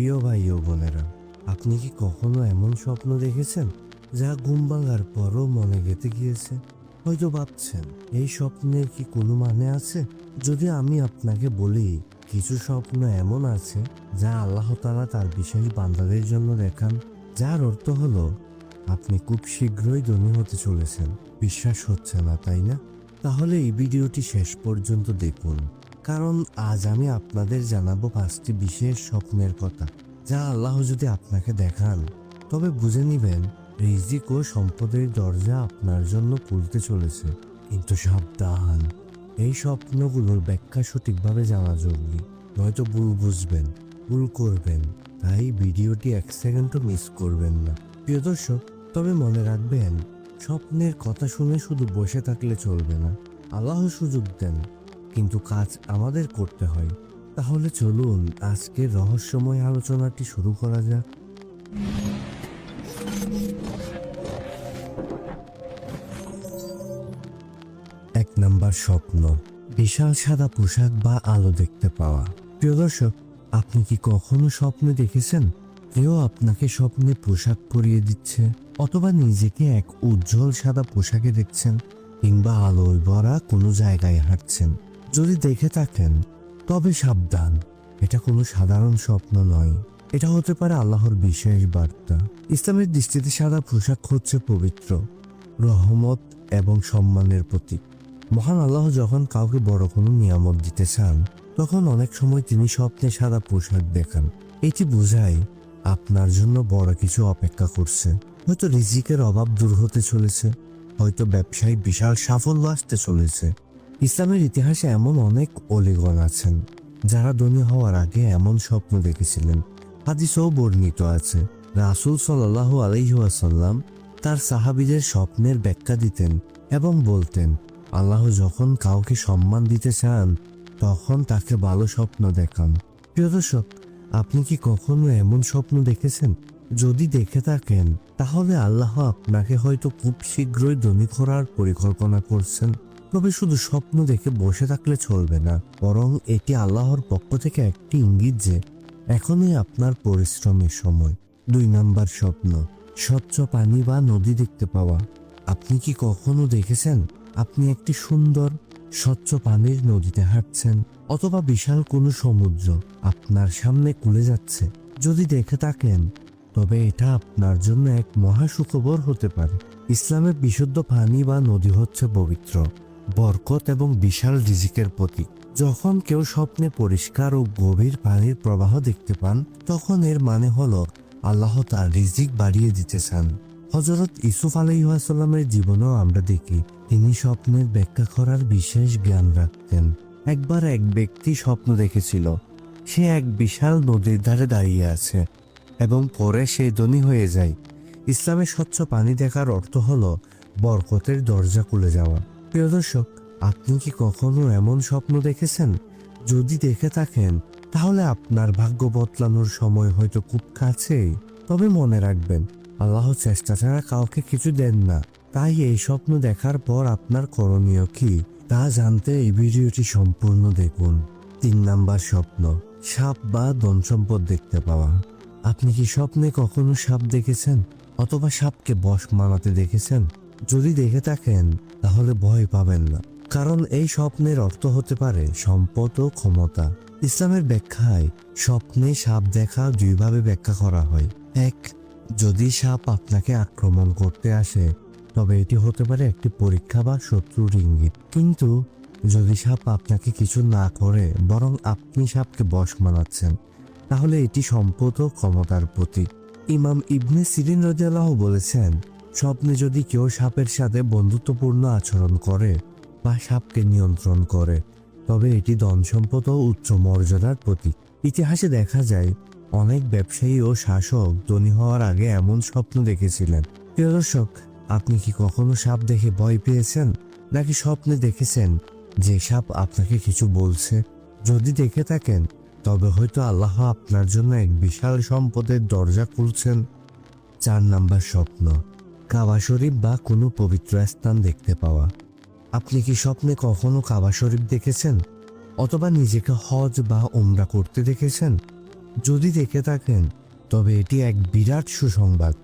প্রিয় ভাই ও বোনেরা, আপনি কি কখনো এমন স্বপ্ন দেখেছেন যা ঘুম ভাঙার পরও মনে গেঁথে গিয়েছে? হয়তো ভাবছেন, এই স্বপ্নের কি কোনো মানে আছে? যদি আমি আপনাকে বলি, কিছু স্বপ্ন এমন আছে যা আল্লাহ তালা তার বিশেষ বান্দাদের জন্য দেখান, যার অর্থ হলো, আপনি খুব শীঘ্রই ধনী হতে চলেছেন। বিশ্বাস হচ্ছে না, তাই না? তাহলে এই ভিডিওটি শেষ পর্যন্ত দেখুন। কারণ আজ আমি আপনাদের জানাব পাঁচটি বিশেষ স্বপ্নের কথা, যা আল্লাহ যদি আপনাকে দেখান। তবে বুঝে নিবেন, রিজিক ও সম্পদের দরজা আপনার জন্য খুলতে চলেছে। কিন্তু সাবধান, এই স্বপ্নগুলোর ব্যাখ্যা সঠিকভাবে জানা জরুরি। নয়তো ভুল বুঝবেন, ভুল করবেন, তাই ভিডিওটি এক সেকেন্ডও মিস করবেন না। প্রিয় দর্শক, তবে মনে রাখবেন, স্বপ্নের কথা শুনে শুধু বসে থাকলে চলবে না। আল্লাহ সুযোগ দেন। কিন্তু কাজ আমাদের করতে হয়। তাহলে চলুন আজকের রহস্যময় আলোচনাটি শুরু করা যাক। এক নাম্বার স্বপ্ন, বিশাল সাদা পোশাক বা আলো দেখতে পাওয়া। প্রিয় দর্শক, আপনি কি কখনো স্বপ্নে দেখেছেন? কেউ আপনাকে স্বপ্নে পোশাক পরিয়ে দিচ্ছে, অথবা নিজেকে এক উজ্জ্বল সাদা পোশাকে দেখছেন, কিংবা আলোয় ভরা কোনো জায়গায় হাঁটছেন। যদি দেখে থাকেন, তবে সাবধান। এটা কোনো সাধারণ স্বপ্ন নয়। এটা হতে পারে আল্লাহর বিশেষ বার্তা। ইসলামের দৃষ্টিতে সাদা পোশাক হচ্ছে পবিত্র, রহমত এবং সম্মানের প্রতীক। মহান আল্লাহ যখন কাউকে বড় কোনো নিয়ামত দিতে চান, তখন অনেক সময় তিনি স্বপ্নে সাদা পোশাক দেখান। এটি বোঝায় আপনার জন্য বড় কিছু অপেক্ষা করছে। হয়তো রিজিকের অভাব দূর হতে চলেছে, হয়তো ব্যবসায়ী বিশাল সাফল্য আসতে চলেছে। ইসলামের ইতিহাসে এমন অনেক অলিগণ আছেন, যারা ধনী হওয়ার আগে এমন স্বপ্ন দেখেছিলেন। হাদিসও বর্ণিত আছে, রাসুল সাল্লাহ আলহিহাসাল্লাম তার সাহাবিদের স্বপ্নের ব্যাখ্যা দিতেন এবং বলতেন, আল্লাহ যখন কাউকে সম্মান দিতে চান, তখন তাকে ভালো স্বপ্ন দেখান। প্রিয় দর্শক, আপনি কি কখনো এমন স্বপ্ন দেখেছেন? যদি দেখে থাকেন, তাহলে আল্লাহ আপনাকে হয়তো খুব শীঘ্রই ধনী করার পরিকল্পনা করছেন। তবে শুধু স্বপ্ন দেখে বসে থাকলে চলবে না, বরং এটি আল্লাহর পক্ষ থেকে একটি ইঙ্গিত যে এখনই আপনার পরিশ্রমের সময়। দুই নাম্বার স্বপ্ন, স্বচ্ছ পানি বা নদী দেখতে পাওয়া। আপনি কি কখনো দেখেছেন আপনি একটি সুন্দর, স্বচ্ছ পানির নদীতে হাঁটছেন অথবা বিশাল কোনো সমুদ্র আপনার সামনে কুলে যাচ্ছে? যদি দেখে থাকেন, তবে এটা আপনার জন্য এক মহা সুখবর হতে পারে। ইসলামের বিশুদ্ধ পানি বা নদী হচ্ছে পবিত্র। বরকত এবং বিশাল রিজিকের প্রতীক। যখন কেউ স্বপ্নে পরিষ্কার ও গভীর পানির প্রবাহ দেখতে পান, তখন এর মানে হল আল্লাহ তার রিজিক বাড়িয়ে দিতে চান। হজরত ইসুফ আলাইসাল্লামের জীবনেও আমরা দেখি, তিনি স্বপ্নের ব্যাখ্যা করার বিশেষ জ্ঞান রাখতেন। একবার এক ব্যক্তি স্বপ্ন দেখেছিল, সে এক বিশাল নদীর ধারে দাঁড়িয়ে আছে এবং পরে সে ধনী হয়ে যায়। ইসলামের স্বচ্ছ পানি দেখার অর্থ হলো বরকতের দরজা খুলে যাওয়া। প্রিয় দর্শক, আপনি কি কখনো এমন স্বপ্ন দেখেছেন? যদি দেখে থাকেন, তাহলে আপনার ভাগ্য বদলানোর সময় হয়তো খুব কাছেই। তবে মনে রাখবেন, আল্লাহ চেষ্টা ছাড়া কাউকে কিছু দেন না। তাই এই স্বপ্ন দেখার পর আপনার করণীয় কি? তা জানতে এই ভিডিওটি সম্পূর্ণ দেখুন। তিন নাম্বার স্বপ্ন, সাপ বা ধন সম্পদ দেখতে পাওয়া। আপনি কি স্বপ্নে কখনো সাপ দেখেছেন? অথবা সাপকে বশ মানাতে দেখেছেন? যদি দেখে থাকেন তাহলে ভয় পাবেন না। কারণ এই স্বপ্নের অর্থ হতে পারে সম্পদ ও ক্ষমতা। ইসলামের ব্যাখ্যায় স্বপ্নে সাপ দেখা দুইভাবে ব্যাখ্যা করা হয়। এক, যদি সাপ আপনাকে আক্রমণ করতে আসে, তবে এটি হতে পারে একটি পরীক্ষা বা শত্রুর ইঙ্গিত। কিন্তু যদি সাপ আপনাকে কিছু না করে বরং আপনি সাপকে বশ মানাচ্ছেন, তাহলে এটি সম্পদ ও ক্ষমতার প্রতীক। ইমাম ইবনে সিরিন রাজিয়াল্লাহ বলেছেন স্বপ্নে যদি কেউ সাপের সাথে বন্ধুত্বপূর্ণ আচরণ করে বা সাপকে নিয়ন্ত্রণ করে, তবে এটি ধন সম্পদ ও উচ্চ মর্যাদার প্রতীক। ইতিহাসে দেখা যায়, অনেক ব্যবসায়ী ও শাসক ধনী হওয়ার আগে এমন স্বপ্ন দেখেছিলেন। প্রিয় দর্শক, আপনি কি কখনো সাপ দেখে ভয় পেয়েছেন? নাকি স্বপ্নে দেখেছেন যে সাপ আপনাকে কিছু বলছে? যদি দেখে থাকেন, তবে হয়তো আল্লাহ আপনার জন্য এক বিশাল সম্পদের দরজা খুলছেন। চার নাম্বার স্বপ্ন। কাবা শরীফ বা কোনো পবিত্র স্থান দেখতে পাওয়া। আপনি কি স্বপ্নে কখনো কাবা শরীফ দেখেছেন? অথবা নিজেকে হজ বা ওমরা করতে দেখেছেন? যদি দেখে থাকেন, তবে এটি এক বিরাট সুসংবাদ।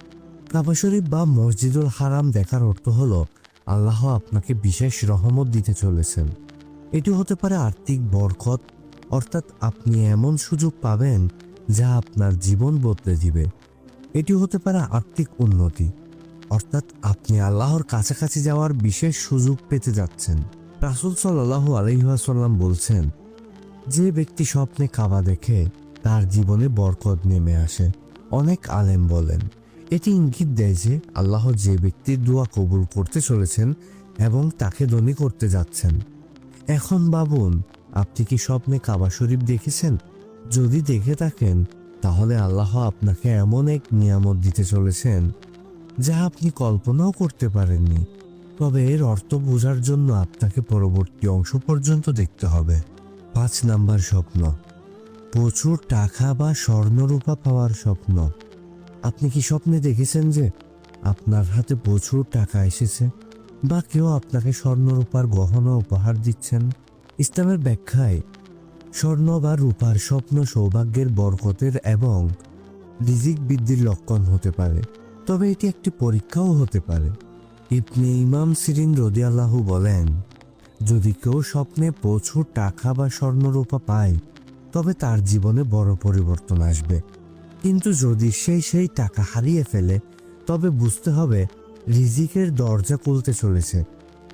কাবা শরীফ বা মসজিদুল হারাম দেখার অর্থ হলো, আল্লাহ আপনাকে বিশেষ রহমত দিতে চলেছেন। এটি হতে পারে আর্থিক বরকত, অর্থাৎ আপনি এমন সুযোগ পাবেন যা আপনার জীবন বদলে দিবে। এটি হতে পারে আর্থিক উন্নতি। অর্থাৎ আপনি আল্লাহর কাছাকাছি যাওয়ার বিশেষ সুযোগ পেতে যাচ্ছেন। রাসুল সাল্লাহ আলহিহাসাল্লাম বলছেন, যে ব্যক্তি স্বপ্নে কাবা দেখে, তার জীবনে বরকত নেমে আসে। অনেক আলেম বলেন, এটি ইঙ্গিত দেয় যে আল্লাহ যে ব্যক্তির দোয়া কবুল করতে চলেছেন এবং তাকে ধনী করতে যাচ্ছেন। এখন ভাবুন, আপনি কি স্বপ্নে কাবা শরীফ দেখেছেন? যদি দেখে থাকেন, তাহলে আল্লাহ আপনাকে এমন এক নিয়ামত দিতে চলেছেন যা আপনি কল্পনাও করতে পারেননি। তবে এর অর্থ বোঝার জন্য আপনাকে পরবর্তী অংশ পর্যন্ত দেখতে হবে। পাঁচ নাম্বার স্বপ্ন। প্রচুর টাকা বা স্বর্ণরূপা পাওয়ার স্বপ্ন। আপনি কি স্বপ্নে দেখেছেন যে আপনার হাতে প্রচুর টাকা এসেছে বা কেউ আপনাকে স্বর্ণরূপার গহনা উপহার দিচ্ছেন? ইসলামের ব্যাখ্যায়, স্বর্ণ বা রূপার স্বপ্ন সৌভাগ্যের বরকতের এবং রিজিক বৃদ্ধির লক্ষণ হতে পারে। তবে এটি একটি পরীক্ষাও হতে পারে। ইবনে ইমাম সিরিন রদিয়াল্লাহু বলেন, যদি কেউ স্বপ্নে প্রচুর টাকা বা স্বর্ণরূপা পায়, তবে তার জীবনে বড় পরিবর্তন আসবে। কিন্তু যদি সেই সেই টাকা হারিয়ে ফেলে, তবে বুঝতে হবে রিজিকের দরজা খুলতে চলেছে,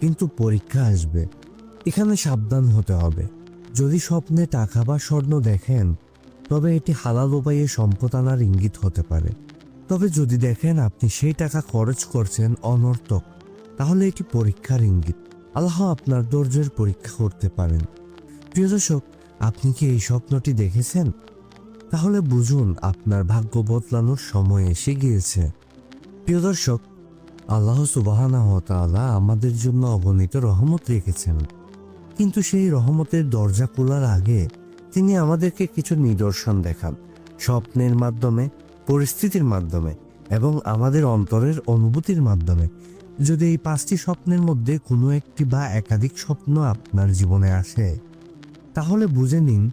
কিন্তু পরীক্ষা আসবে। এখানে সাবধান হতে হবে। যদি স্বপ্নে টাকা বা স্বর্ণ দেখেন, তবে এটি হালাল উপায়ে সম্পদ আনার ইঙ্গিত হতে পারে। তবে যদি দেখেন আপনি সেই টাকা খরচ করছেন অনর্থক, তাহলে এটি পরীক্ষার ইঙ্গিত। আল্লাহ আপনার ধৈর্যের পরীক্ষা করতে পারেন। প্রিয় দর্শক, আপনি কি এই স্বপ্নটি দেখেছেন? তাহলে বুঝুন, আপনার ভাগ্য বদলানোর সময় এসে গিয়েছে। প্রিয় দর্শক, আল্লাহ সুবাহানা তাআলা আমাদের জন্য অগণিত রহমত রেখেছেন। কিন্তু সেই রহমতের দরজা খোলার আগে তিনি আমাদেরকে কিছু নিদর্শন দেখান। স্বপ্নের মাধ্যমে পরিস্থিতির মাধ্যমে এবং আমাদের অন্তরের অনুভূতির মাধ্যমে। যদি এই পাঁচটি স্বপ্নের মধ্যে কোনো একটি বা একাধিক স্বপ্ন আপনার জীবনে আসে, তাহলে বুঝে নিন,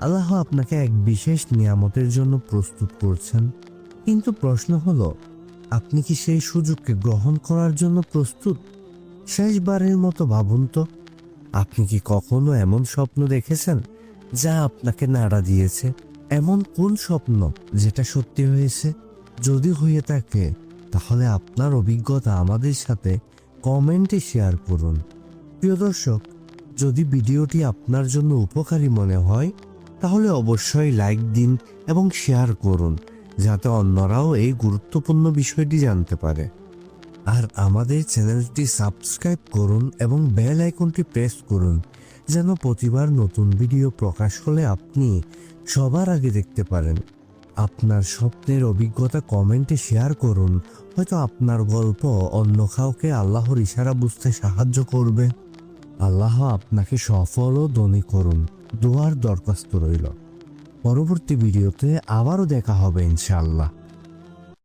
আল্লাহ আপনাকে এক বিশেষ নিয়ামতের জন্য প্রস্তুত করছেন। কিন্তু প্রশ্ন হলো, আপনি কি সেই সুযোগকে গ্রহণ করার জন্য প্রস্তুত? শেষবারের মতো ভাবুন তো, আপনি কি কখনো এমন স্বপ্ন দেখেছেন যা আপনাকে নাড়া দিয়েছে? এমন কোন স্বপ্ন যেটা সত্যি হয়েছে? যদি হয়ে থাকে, তাহলে আপনার অভিজ্ঞতা আমাদের সাথে কমেন্টে শেয়ার করুন। প্রিয় দর্শক, যদি ভিডিওটি আপনার জন্য উপকারী মনে হয়, তাহলে অবশ্যই লাইক দিন এবং শেয়ার করুন, যাতে অন্যরাও এই গুরুত্বপূর্ণ বিষয়টি জানতে পারে। আর আমাদের চ্যানেলটি সাবস্ক্রাইব করুন এবং বেল আইকনটি প্রেস করুন, যেন প্রতিবার নতুন ভিডিও প্রকাশ হলে আপনি সবার আগে দেখতে পারেন। আপনার স্বপ্নের অভিজ্ঞতা কমেন্টে শেয়ার করুন। হয়তো আপনার গল্প অন্য কাউকে আল্লাহর ইশারা বুঝতে সাহায্য করবে। আল্লাহ আপনাকে সফল ও ধনী করুন। দোয়ার দরখাস্ত রইল। পরবর্তী ভিডিওতে আবারও দেখা হবে ইনশাআল্লাহ।